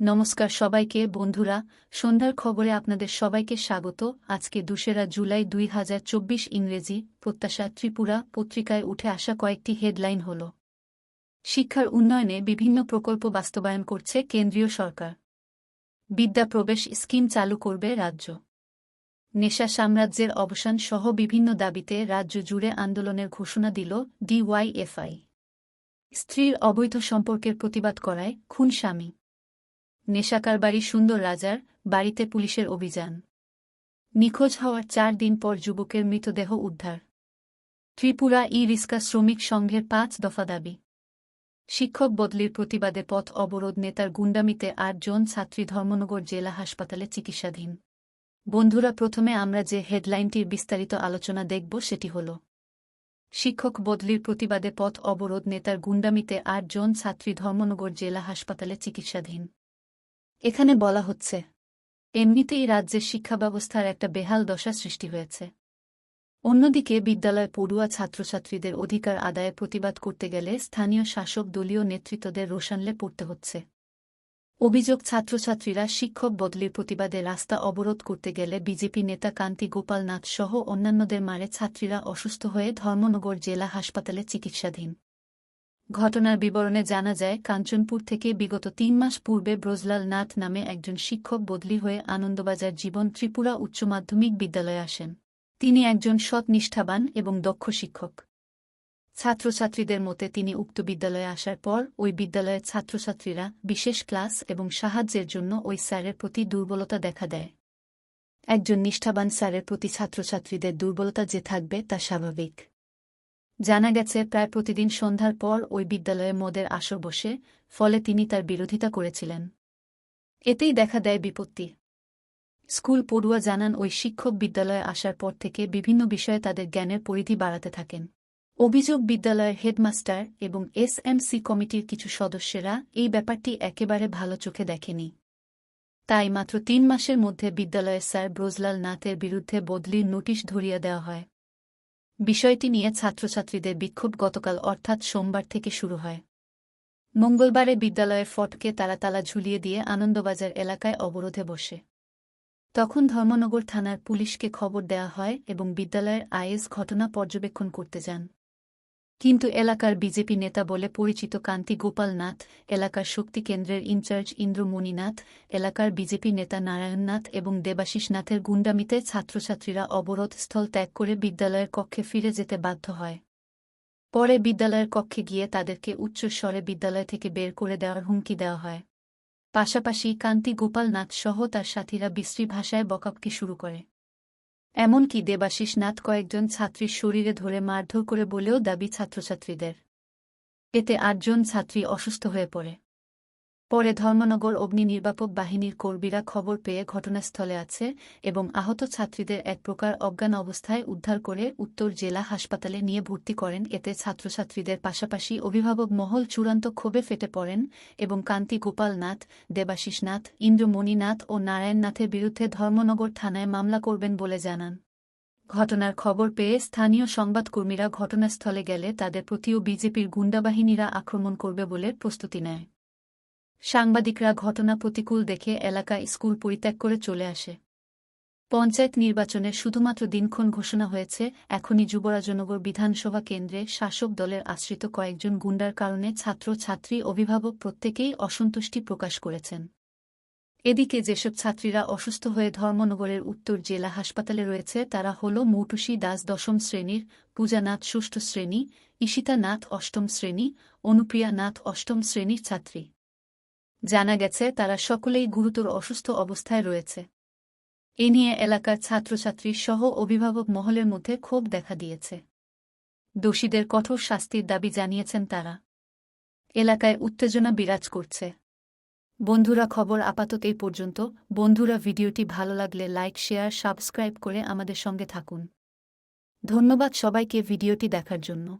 নমস্কার সবাইকে, বন্ধুরা। সন্ধ্যার খবরে আপনাদের সবাইকে স্বাগত। আজকে দুসেরা জুলাই দুই হাজার চব্বিশ ইংরেজি প্রত্যাশা ত্রিপুরা পত্রিকায় উঠে আসা কয়েকটি হেডলাইন হল। শিক্ষার উন্নয়নে বিভিন্ন প্রকল্প বাস্তবায়ন করছে কেন্দ্রীয় সরকার। বিদ্যা প্রবেশ স্কিম চালু করবে রাজ্য। নেশা সাম্রাজ্যের অবসান সহ বিভিন্ন দাবিতে রাজ্য জুড়ে আন্দোলনের ঘোষণা দিল ডিওয়াইএফআই। স্ত্রীর অবৈধ সম্পর্কের প্রতিবাদ করায় খুন স্বামী নেশাকারবাড়ি সুন্দর রাজার বাড়িতে পুলিশের অভিযান। নিখোঁজ হওয়ার চার দিন পর যুবকের মৃতদেহ উদ্ধার। ত্রিপুরা ই রিস্কা শ্রমিক সংঘের পাঁচ দফা দাবি। শিক্ষক বদলির প্রতিবাদে পথ অবরোধ নেতার গুন্ডামিতে আটজন ছাত্রী ধর্মনগর জেলা হাসপাতালে চিকিৎসাধীন। বন্ধুরা, প্রথমে আমরা যে হেডলাইনটির বিস্তারিত আলোচনা দেখব সেটি হল, শিক্ষক বদলির প্রতিবাদে পথ অবরোধ নেতার গুন্ডামিতে আটজন ছাত্রী ধর্মনগর জেলা হাসপাতালে চিকিৎসাধীন। এখানে বলা হচ্ছে, এমনিতেই রাজ্যের শিক্ষা ব্যবস্থার একটা বেহাল দশা সৃষ্টি হয়েছে। অন্যদিকে বিদ্যালয় পড়ুয়া ছাত্রছাত্রীদের অধিকার আদায়ে প্রতিবাদ করতে গেলে স্থানীয় শাসক দলীয় নেতৃত্বদের রোশানলে পড়তে হচ্ছে। অভিযোগ, ছাত্রছাত্রীরা শিক্ষক বদলির প্রতিবাদে রাস্তা অবরোধ করতে গেলে বিজেপি নেতা কান্তি গোপাল নাথ সহ অন্যান্যদের মারে ছাত্রীরা অসুস্থ হয়ে ধর্মনগর জেলা হাসপাতালে চিকিৎসাধীন। ঘটনার বিবরণে জানা যায়, কাঞ্চনপুর থেকে বিগত তিন মাস পূর্বে ব্রজলাল নাথ নামে একজন শিক্ষক বদলি হয়ে আনন্দবাজার জীবন ত্রিপুরা উচ্চ মাধ্যমিক বিদ্যালয়ে আসেন। তিনি একজন সৎ নিষ্ঠাবান এবং দক্ষ শিক্ষক। ছাত্রছাত্রীদের মতে তিনি উক্ত বিদ্যালয়ে আসার পর ওই বিদ্যালয়ের ছাত্রছাত্রীরা বিশেষ ক্লাস এবং সাহায্যের জন্য ওই স্যারের প্রতি দুর্বলতা দেখা দেয়। একজন নিষ্ঠাবান স্যারের প্রতি ছাত্রছাত্রীদের দুর্বলতা যে থাকবে তা স্বাভাবিক। জানা গেছে, প্রায় প্রতিদিন সন্ধ্যার পর ওই বিদ্যালয়ে মদের আসর বসে, ফলে তিনি তার বিরোধিতা করেছিলেন। এতেই দেখা দেয় বিপত্তি। স্কুল পড়ুয়া জানান, ওই শিক্ষক বিদ্যালয়ে আসার পর থেকে বিভিন্ন বিষয়ে তাদের জ্ঞানের পরিধি বাড়াতে থাকেন। অভিযোগ, বিদ্যালয়ের হেডমাস্টার এবং এসএমসি কমিটির কিছু সদস্যরা এই ব্যাপারটি একেবারে ভালো চোখে দেখেনি। তাই মাত্র তিন মাসের মধ্যে বিদ্যালয়ের স্যার ব্রজলাল নাথের বিরুদ্ধে বদলির নোটিশ ধরিয়ে দেওয়া হয়। বিষয়টি নিয়ে ছাত্রছাত্রীদের বিক্ষোভ গতকাল অর্থাৎ সোমবার থেকে শুরু হয়। মঙ্গলবারে বিদ্যালয়ের ফটকে তারা তালা ঝুলিয়ে দিয়ে আনন্দবাজার এলাকায় অবরোধে বসে। তখন ধর্মনগর থানার পুলিশকে খবর দেয়া হয় এবং বিদ্যালয়ের আইএস ঘটনা পর্যবেক্ষণ করতে যান। কিন্তু এলাকার বিজেপি নেতা বলে পরিচিত কান্তি গোপাল নাথ, এলাকার শক্তি কেন্দ্রের ইনচার্জ ইন্দ্রমণি নাথ, এলাকার বিজেপি নেতা নারায়ণনাথ এবং দেবাশিস নাথের গুন্ডামিতে ছাত্রছাত্রীরা অবরোধ স্থল ত্যাগ করে বিদ্যালয়ের কক্ষে ফিরে যেতে বাধ্য হয়। পরে বিদ্যালয়ের কক্ষে গিয়ে তাদেরকে উচ্চস্বরে বিদ্যালয় থেকে বের করে দেওয়ার হুমকি দেওয়া হয়। পাশাপাশি কান্তি গোপাল নাথ সহ তার সাথীরা বিশ্রী ভাষায় বকাবকি শুরু করে। এমনকি দেবাশিস নাথ কয়েকজন ছাত্রীর শরীরে ধরে মারধর করে বলেও দাবি ছাত্রছাত্রীদের। এতে আটজন ছাত্রী অসুস্থ হয়ে পড়ে। পরে ধর্মনগর অগ্নি নির্বাপক বাহিনীর কর্মীরা খবর পেয়ে ঘটনাস্থলে আছে এবং আহত ছাত্রীদের এক প্রকার অজ্ঞান অবস্থায় উদ্ধার করে উত্তর জেলা হাসপাতালে নিয়ে ভর্তি করেন। এতে ছাত্রছাত্রীদের পাশাপাশি অভিভাবক মহল চূড়ান্ত ক্ষোভে ফেটে পড়েন এবং কান্তি গোপাল নাথ, দেবাশিস নাথ, ইন্দ্রমণি নাথ ও নারায়ণ নাথের বিরুদ্ধে ধর্মনগর থানায় মামলা করবেন বলে জানান। ঘটনার খবর পেয়ে স্থানীয় সংবাদকর্মীরা ঘটনাস্থলে গেলে তাদের প্রতিও বিজেপির গুন্ডাবাহিনীরা আক্রমণ করবে বলে প্রস্তুতি নেয়। সাংবাদিকরা ঘটনা প্রতিকূল দেখে এলাকায় স্কুল পরিত্যাগ করে চলে আসে। পঞ্চায়েত নির্বাচনে শুধুমাত্র দিনক্ষণ ঘোষণা হয়েছে, এখনই যুবরাজনগর বিধানসভা কেন্দ্রে শাসক দলের আশ্রিত কয়েকজন গুন্ডার কারণে ছাত্র, ছাত্রী, অভিভাবক প্রত্যেকেই অসন্তুষ্টি প্রকাশ করেছেন। এদিকে যেসব ছাত্রীরা অসুস্থ হয়ে ধর্মনগরের উত্তর জেলা হাসপাতালে রয়েছে, তারা হল মৌটুসী দাস দশম শ্রেণির পূজা নাথ ষষ্ঠ শ্রেণি, ঈশিতা নাথ অষ্টম শ্রেণি, অনুপ্রিয়া নাথ অষ্টম শ্রেণির ছাত্রী। জানা গেছে তারা সকলেই গুরুতর অসুস্থ অবস্থায় রয়েছে। এ নিয়ে এলাকার ছাত্রছাত্রী সহ অভিভাবক মহলের মধ্যে ক্ষোভ দেখা দিয়েছে। দোষীদের কঠোর শাস্তির দাবি জানিয়েছেন তারা। এলাকায় উত্তেজনা বিরাজ করছে। বন্ধুরা, খবর আপাতত এই পর্যন্ত। বন্ধুরা, ভিডিওটি ভালো লাগলে লাইক, শেয়ার, সাবস্ক্রাইব করে আমাদের সঙ্গে থাকুন। ধন্যবাদ সবাইকে ভিডিওটি দেখার জন্য।